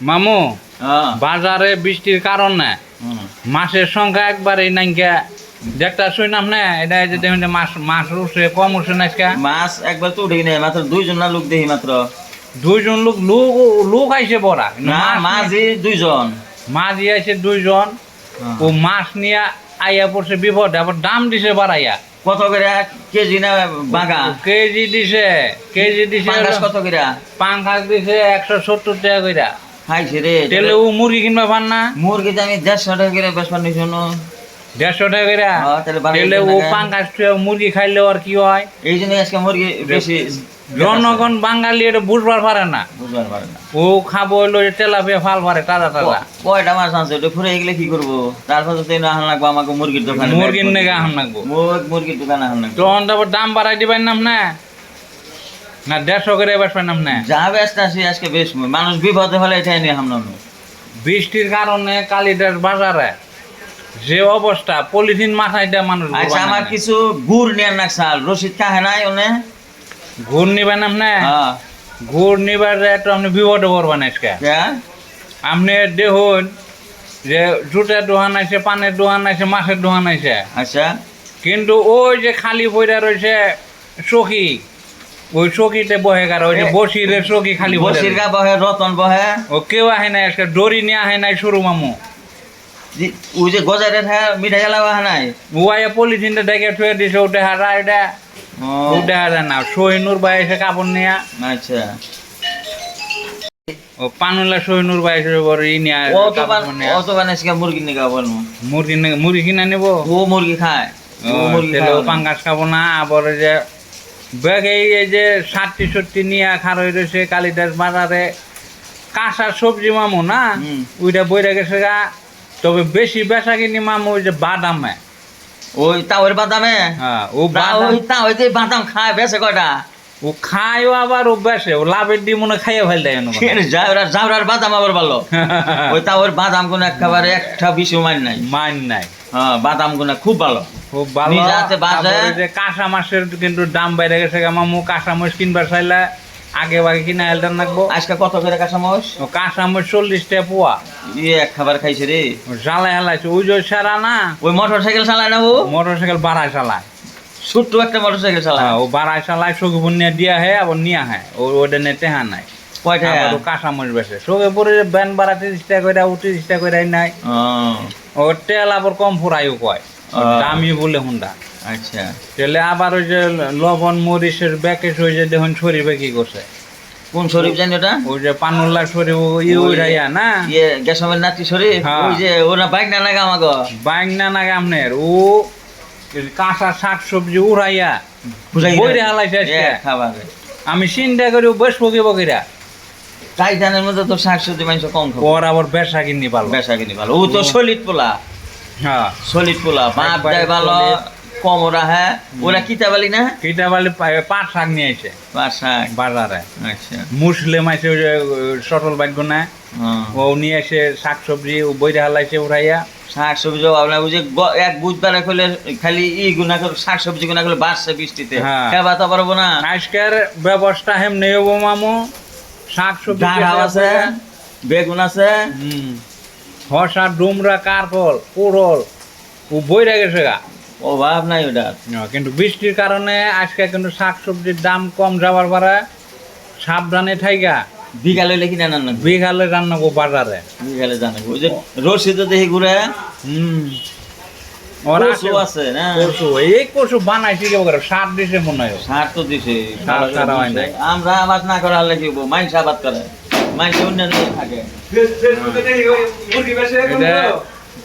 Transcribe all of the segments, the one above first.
মামু হ্যাঁ। বাজারে বৃষ্টির কারণে। মাছের সংখ্যা একবারে নাইকা দেখটা শুনলাম না এটা এই যে দেখুন মাছ মাছ উঠছে কম উঠছে না মাছ একবার তো উঠে মাত্র দুইজন না লোক দেখি মাত্র। দুইজন লোক লোক লোক আইছে বড়া না মাঝি দুইজন। আইছে দুইজন। হ্যাঁ। ও মাছ নিয়ে আইয়া পড়ছে বিপদে আবার দাম দিছে বাড়াইয়া। কত করে কেজি না বাগা কেজি দিছে কেজি দিছে কত করে পাঙ্খাস দিছে একশো সত্তর টাকা কইরা। খাইছে রে। তেলে ও মুরগি কিনবা পান না? মুরগি তো আমি দেড়শো টাকা করে দেড়শো টাকা কইরা হ্যাঁ, তাহলে ও। পাঙ্খাস মুরগি খাইলে আর কি হয়? এই জন্য আজকে মুরগি বেশি জনগণ বাঙালি এটা বুঝবার পারে না। বুঝবার পারে না। ও খাব হইল যে তেলাপিয়া ফাল পারে তাজা তাজা। কয়টা মাছ আনছে? ওটা ফুরে এগুলো কি করব? তারপর তো তেন আহান লাগবো আমাকে মুরগির দোকানে মুরগির নেগে আহান লাগবো। মুর- মুরগির দোকানে আহান লাগবো। তখন তারপর দাম বাড়াই দিবেন নাম না না দেড়শো করে এবার নাম না। যা ব্যস্ত আছি আজকে বেশ মানুষ বিপদে হলে এটাই নিয়ে হামলা বৃষ্টির কারণে কালিদার বাজারে যে অবস্থা পলিথিন মাথায় দেয় মানুষ আচ্ছা আমার কিছু গুড় নিয়ে নাকসাল রশিদ কাহে নাই ওনে ঘুর নিবেন আপনি? হ্যাঁ। ঘুর নিবার একটু আপনি বিপদে পড়বেন আজকে? আপনি দেখুন যে জুটের দোকান আছে পানের দোকান আছে মাছের দোকান আছে। আচ্ছা। কিন্তু ওই যে খালি পয়রা রয়েছে চকি ওই চকিতে বহে কার ওই যে বসিরের চকি খালি বসির গা বহে রতন বহে। ও কেউ আহে নাই আজকে দড়ি নিয়ে আহে নাই সরু মামু। ওই যে গজারে থাকে মিঠাই জ্বালাও আহে নাই? ও আয়া পলিথিনটা ডেকে থুয়ে দিছে ওটা হারা এটা ওটা হারা না সহিনুর ভাই এসে কাপড় নিয়ে। আচ্ছা। ও পানুলা সহিনুর ভাই এসে বড় ই নিয়ে ও তো ও তো বানাইছে মুরগি নিয়ে গাবো মুরগি নে- মুরগি কিনে নেব? ও মুরগি খায়। ও মুরগি খায় পাঙ্গাস খাব না আবার যে ব্যাগ এই যে ষাটটি সত্যি নিয়ে খার হয়ে রয়েছে কালিদাস বাজারে। কাঁচা সবজি মামু না? ওইটা বইরা গেছে গা। তবে বেশি বেচা কিনি মামু ওই যে বাদামে। ওই তাওয়ের বাদামে? হ্যাঁ ও বাদাম ওই তা ওই বাদাম খায় বেছে কয়টা? ও খায়ও আবার ও বেসে ও লাভের দিয়ে মনে খাইয়ে ফেল দেয় জাউরার জাউরার বাদাম আবার ভালো। ওই তাওয়ের বাদামগুলো একেবারে একটা বিশু মান নাই। মান নাই। হ্যাঁ বাদামগুলো খুব ভালো। খুব ভালো। নিজে হাতে বাজে। তারপরে ওই যে কাঁচা মাছের কিন্তু দাম বেড়ে গেছে মামু কাঁচা মাছ কিনবার চাইলে আগে বাগে কিনা হেলটার রাখব আজকে কত করে কাঁচা মাছ ও কাঁচা মাছ চল্লিশ টাকা পোয়া। ইয়ে এক খাবার খাইছে রে। জ্বালা হেলাইছে ওই যে সারা না? ওই মোটর সাইকেল চালায় না ও? মোটর সাইকেল বাড়ায় চালায়। ছোট্ট একটা মোটর সাইকেল চালায় হ্যাঁ, ও বাড়ায় চালায় সখীপুর নিয়ে দিয়া হয় আবার নিয়ে হয় ও ওটা নিয়ে টেহা নাই। কয়টা আবার ও কাঁচা মাছ বেছে। সখীপুরে ব্যান করে করে নাই। ও, তেল আবার কম ফুরাইও কয়। দামি বলে হুন্ডা। আচ্ছা। আবার ওই যে লবণ মরিচের হয়ে যে দেখুন শরীফে কি করছে। কোন শরীফ জানি ওটা? ওই যে পানুল্লা শরীফ না? ইয়ে গ্যাসমের নাতি শরীফ? হ্যাঁ। ওই যে ওরা বাইক না লাগা আমাকে বাইক না নাগে আপনার ও কাঁচা শাক সবজি উড়াইয়া বুঝাই বইরে হালাইছে আজকে। আমি চিন্তা করি বেশ বকি বকিরা টাইটানের মধ্যে তো শাক সবজি মানুষ কম খাব। ওর আবার বেসা কিনি পারব বেসা কিনি ভালো। ও তো সলিড পোলা। হ্যাঁ। সলিড পোলা। বাপ দেয় ভালো। কম ওরা হ্যাঁ? ওরা কিতা বালি না? কিটা বালি পাট শাক নিয়ে আইছে। বা শাক। বাজারে। আচ্ছা। মুসলিম আছে ওই সটল ভাগ্য না? হ্যাঁ। ও নিয়ে এসে শাক সবজি বইরে হালাইছে উড়াইয়া। শাক সবজি বুঝে গ- এক বুধবারে করলে খালি ই গুনা করে শাক সবজি করলে বাড়ছে বৃষ্টিতে। হ্যাঁ। খেবা তো পারব না। আজকের ব্যবস্থা হেম নেই হব মামু। শাক সবজি আছে বেগুন আছে ডুমরা কারকল ও বইরে গেছে গা। অভাব নাই হ্যাঁ, কিন্তু বৃষ্টির কারণে আজকে কিন্তু শাক সবজির দাম কম যাওয়ার পরে সাবধানে থাইগা। বিকাল আনার না বিঘালে রান্না করব বাজারে। বিকালে জানে ওই যে রশিদ দেখি ঘুরে। হুম। কচু আছে না? কচু এই কচু বানাইছি কেউ করে সার দিছে মনে হয়। সার তো দিছে। আমরা আবাদ না করা হলে কি মাইন্স আবাদ করে। মাইন্স অন্যান্য থাকে।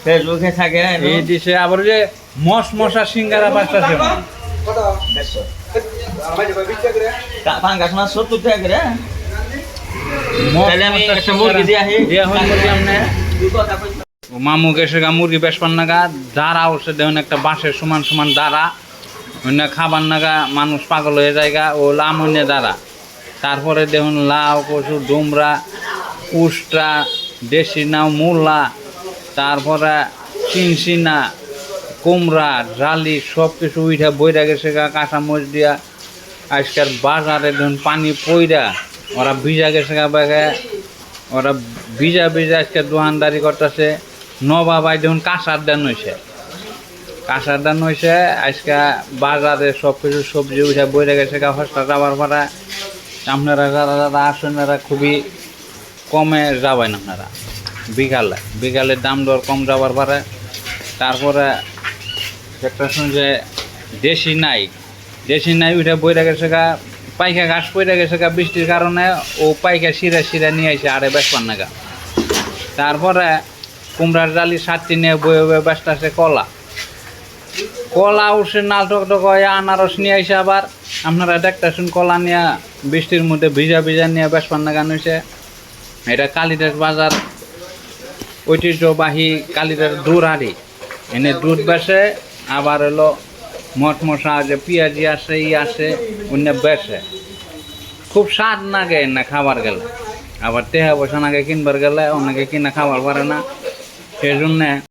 ফেসবুকে থাকে এই দিছে আবার যে মশ মশা সিঙ্গারা বাচ্চাছে পাঙ্গাস মাছ সত্তর টাকা করে। মামু গেছে গা মুরগি বেসপার নাগা দাঁড়া উঠছে দেখুন একটা বাঁশের সমান সমান দাঁড়া। অন্য খাবার নাগা মানুষ পাগল হয়ে যায় গা ও লাম অন্য দাঁড়া। তারপরে দেখুন লাউ কচু ডুমরা উস্ট্রা দেশি নাও মূলা তারপরে চিনচিনা কুমড়া জালি সব কিছু উঠা বইরা গেছে গা কাঁচা মরিচ দিয়া। আজকাল বাজারে দেখুন পানি পইরা ওরা ভিজা গেছে গা ব্যাগে ওরা ভিজা ভিজা আজকে দোকানদারি করতেছে। নবাবাই দেখুন কাঁসার দান হয়েছে কাঁসার দান হয়েছে আজকে বাজারে সব কিছু সবজি উঠে বইরে গেছে গা, হস্তা যাবার পরে আপনারা যারা যারা আসেন, এরা খুবই কমে যাবেন আপনারা। বিকালে বিকালের দাম দর কম যাবার পরে তারপরে একটা শুন যে দেশি নাই। দেশি নাই উঠে বইরে গেছে গা পাইকা ঘাস পড়ে গেছে গা বৃষ্টির কারণে, ও পাইকা শিরা শিরা নিয়ে আসে আরে বেসপান নাগা। তারপরে কুমড়ার জালি সাতটি নিয়ে বয়ে বয়ে ব্যস্ত আছে কলা। কলা উঠছে নাল টক হয়ে আনারস নিয়ে আসে আবার। আপনারা দেখতেছেন কলা নিয়ে বৃষ্টির মধ্যে ভিজা ভিজা নিয়ে বেসপান নাগান হয়েছে এটা কালিদাস বাজার ঐতিহ্যবাহী কালিদাস দুধ হাড়ি। এনে দুধ বেসে আবার হলো মট মশা আছে পেঁয়াজি আসে, ই আসে, অন্য বেসে। খুব স্বাদ নাগে না খাবার গেলে। আবার তেহা পয়সা নাগে কিনবার গেলে, অনেকে কিনা খাবার পারে না। সেই জন্যে